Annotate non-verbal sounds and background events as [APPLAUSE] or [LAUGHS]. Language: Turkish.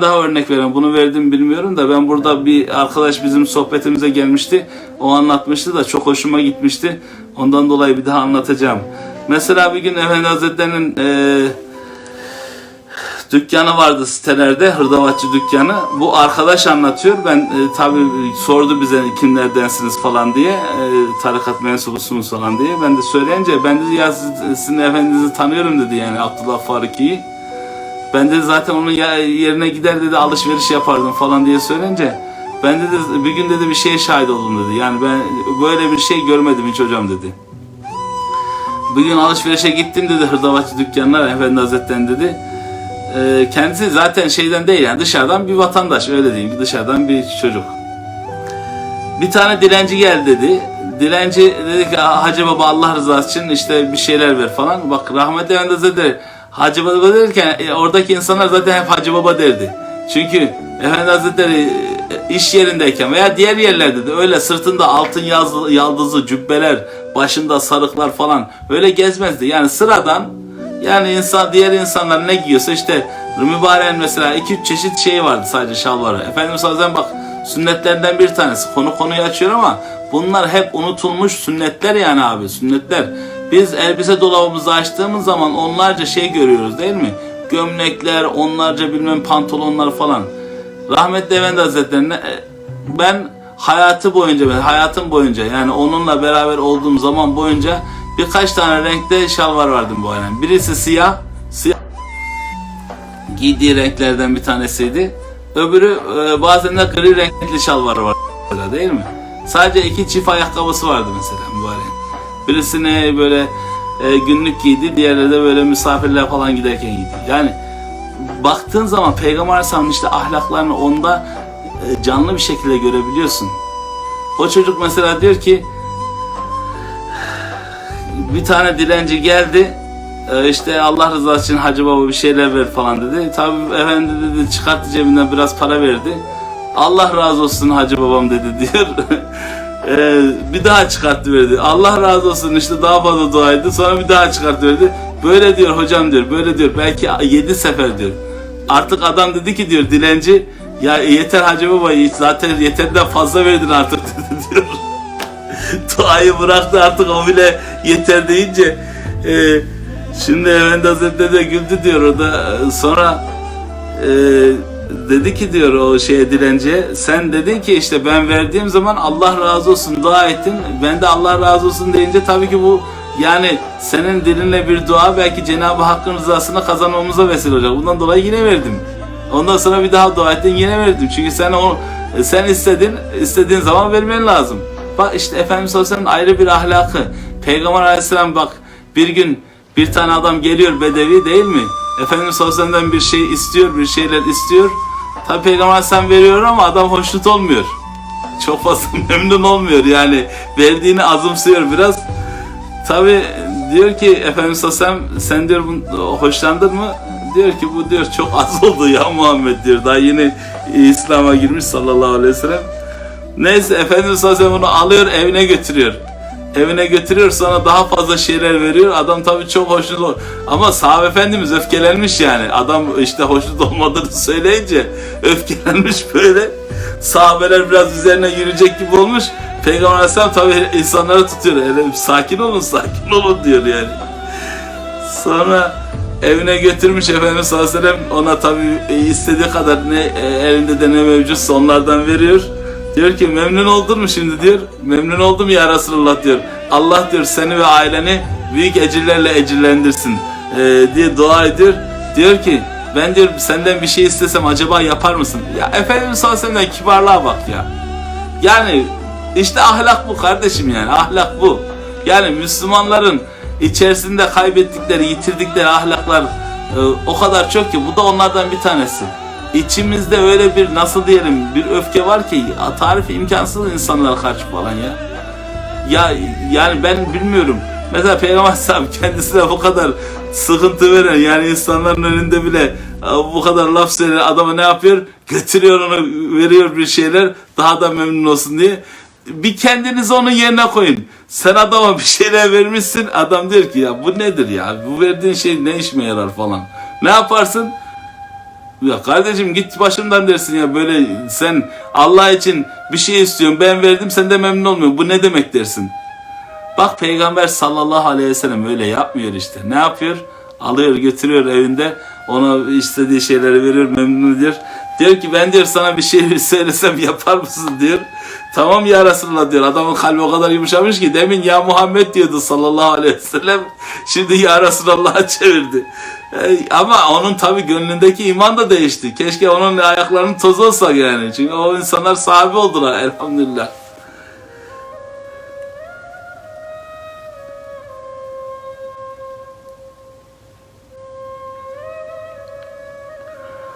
daha örnek vereyim. Bunu verdim bilmiyorum da ben burada bir arkadaş bizim sohbetimize gelmişti. O anlatmıştı da çok hoşuma gitmişti. Ondan dolayı bir daha anlatacağım. Mesela bir gün Efendi Hazretleri'nin eee dükkanı vardı sitelerde, hırdavatçı dükkanı. Bu arkadaş anlatıyor. Ben e, tabii sordu bize kimlerdensiniz falan diye, e, tarikat mensubusunuz falan diye. Ben de söyleyince ben dedi ya siz- sizin efendinizi tanıyorum dedi yani Abdullah Faruki'yi. Ben de zaten onun yerine gider dedi alışveriş yapardım falan diye söyleyince ben dedi bir gün dedi bir şeye şahit oldum dedi. Yani ben böyle bir şey görmedim hiç hocam dedi. Bir gün alışverişe gittim dedi hırdavatçı dükkanına Efendi Hazretleri'nin dedi. Ee, kendisi zaten şeyden değil yani dışarıdan bir vatandaş öyle diyeyim dışarıdan bir çocuk. Bir tane dilenci geldi dedi. Dilenci dedi ki "Aa, Hacı Baba Allah rızası için işte bir şeyler ver falan. Bak rahmetli Efendi Hazretleri Hacı Baba derken e, oradaki insanlar zaten hep Hacı Baba derdi. Çünkü Efendi Hazretleri e, iş yerindeyken veya diğer yerlerde de öyle sırtında altın yazı, yaldızı, cübbeler, başında sarıklar falan öyle gezmezdi. Yani sıradan yani insan diğer insanlar ne giyiyorsa işte mübareğin mesela 2-3 çeşit şey vardı sadece şalvarı. Efendimiz Hazretleri bak sünnetlerden bir tanesi. Konu konuyu açıyor ama bunlar hep unutulmuş sünnetler yani abi sünnetler. Biz elbise dolabımızı açtığımız zaman onlarca şey görüyoruz değil mi? Gömlekler, onlarca bilmem pantolonlar falan. Rahmetli Efendi Hazretleri'ne e, ben hayatı boyunca ben hayatım boyunca yani onunla beraber olduğum zaman boyunca birkaç tane renkte şalvar vardı bu aynen. Birisi siyah, siyah giydiği renklerden bir tanesiydi. Öbürü e, bazen de gri renkli şalvarı var değil mi? Sadece iki çift ayakkabısı vardı mesela mübarek. Birisini böyle e, günlük giydi, diğerleri de böyle misafirler falan giderken giydi. Yani baktığın zaman Peygamber Aleyhisselam'ın işte ahlaklarını onda e, canlı bir şekilde görebiliyorsun. O çocuk mesela diyor ki bir tane dilenci geldi e, işte Allah rızası için Hacı Baba bir şeyler ver falan dedi. Tabi efendi dedi çıkarttı cebinden biraz para verdi. Allah razı olsun Hacı Babam dedi [LAUGHS] diyor. E, bir daha çıkarttı verdi. Allah razı olsun işte daha fazla dua etti. Sonra bir daha çıkarttı verdi. Böyle diyor hocam diyor. Böyle diyor. Belki yedi sefer diyor. Artık adam dedi ki diyor dilenci ya yeter Hacı Baba zaten yeterden fazla verdin artık [LAUGHS] dedi diyor. [LAUGHS] Duayı bıraktı artık o bile yeter deyince e, şimdi Efendi Hazretleri de güldü diyor o da E, sonra e, dedi ki diyor o şeye dilenciye sen dedin ki işte ben verdiğim zaman Allah razı olsun dua ettin ben de Allah razı olsun deyince tabii ki bu yani senin dilinle bir dua belki Cenab-ı Hakk'ın rızasını kazanmamıza vesile olacak. Bundan dolayı yine verdim. Ondan sonra bir daha dua ettin yine verdim. Çünkü sen o sen istedin, istediğin zaman vermen lazım. Bak işte Efendimiz Aleyhisselam'ın ayrı bir ahlakı. Peygamber Aleyhisselam bak bir gün bir tane adam geliyor bedevi değil mi? Efendimiz Aleyhisselam'dan bir şey istiyor, bir şeyler istiyor. Tabi Peygamber Aleyhisselam veriyor ama adam hoşnut olmuyor. Çok fazla [LAUGHS] memnun olmuyor yani verdiğini azımsıyor biraz. Tabi diyor ki Efendimiz Aleyhisselam sen diyor hoşlandın mı? Diyor ki bu diyor çok az [LAUGHS] oldu ya Muhammed diyor. Daha yeni İslam'a girmiş sallallahu aleyhi ve sellem. Neyse Efendimiz Aleyhisselam bunu alıyor evine götürüyor. Evine götürüyor sonra daha fazla şeyler veriyor. Adam tabi çok hoşnut oluyor. Ama sahabe efendimiz öfkelenmiş yani. Adam işte hoşnut olmadığını [LAUGHS] söyleyince öfkelenmiş böyle. Sahabeler biraz üzerine yürüyecek gibi olmuş. Peygamber Aleyhisselam tabi insanları tutuyor. Öyle, sakin olun sakin olun diyor yani. Sonra evine götürmüş Efendimiz sallallahu aleyhi ve sellem ona tabi istediği kadar ne e, elinde de ne mevcutsa onlardan veriyor. Diyor ki memnun oldun mu şimdi diyor. Memnun oldum ya Resulullah diyor. Allah diyor seni ve aileni büyük ecirlerle ecirlendirsin e, diye dua ediyor. Diyor ki ben diyor senden bir şey istesem acaba yapar mısın? Ya Efendimiz sallallahu aleyhi kibarlığa bak ya. Yani işte ahlak bu kardeşim yani ahlak bu. Yani Müslümanların içerisinde kaybettikleri, yitirdikleri ahlaklar e, o kadar çok ki bu da onlardan bir tanesi. İçimizde öyle bir nasıl diyelim bir öfke var ki ya, tarifi imkansız insanlara karşı falan ya. Ya yani ben bilmiyorum. Mesela Peygamber [LAUGHS] Aleyhisselam kendisine bu kadar sıkıntı veren yani insanların önünde bile e, bu kadar laf söyleyen adama ne yapıyor? Götürüyor onu veriyor bir şeyler daha da memnun olsun diye. Bir kendinizi onun yerine koyun. Sen adama bir şeyler vermişsin. Adam diyor ki ya bu nedir ya? Bu verdiğin şey ne işime yarar falan. Ne yaparsın? Ya kardeşim git başımdan dersin ya böyle sen Allah için bir şey istiyorsun ben verdim sen de memnun olmuyorsun. Bu ne demek dersin. Bak peygamber sallallahu aleyhi ve sellem öyle yapmıyor işte. Ne yapıyor? Alıyor götürüyor evinde ona istediği şeyleri veriyor memnun ediyor. Diyor ki ben diyor sana bir şey [LAUGHS] söylesem yapar mısın diyor. Tamam ya Resulallah diyor. Adamın kalbi o kadar yumuşamış ki demin ya Muhammed diyordu sallallahu aleyhi ve sellem. Şimdi ya Resulallah'a çevirdi. E, ama onun tabi gönlündeki iman da değişti. Keşke onun ayaklarının tozu olsak yani. Çünkü o insanlar sahibi oldular elhamdülillah.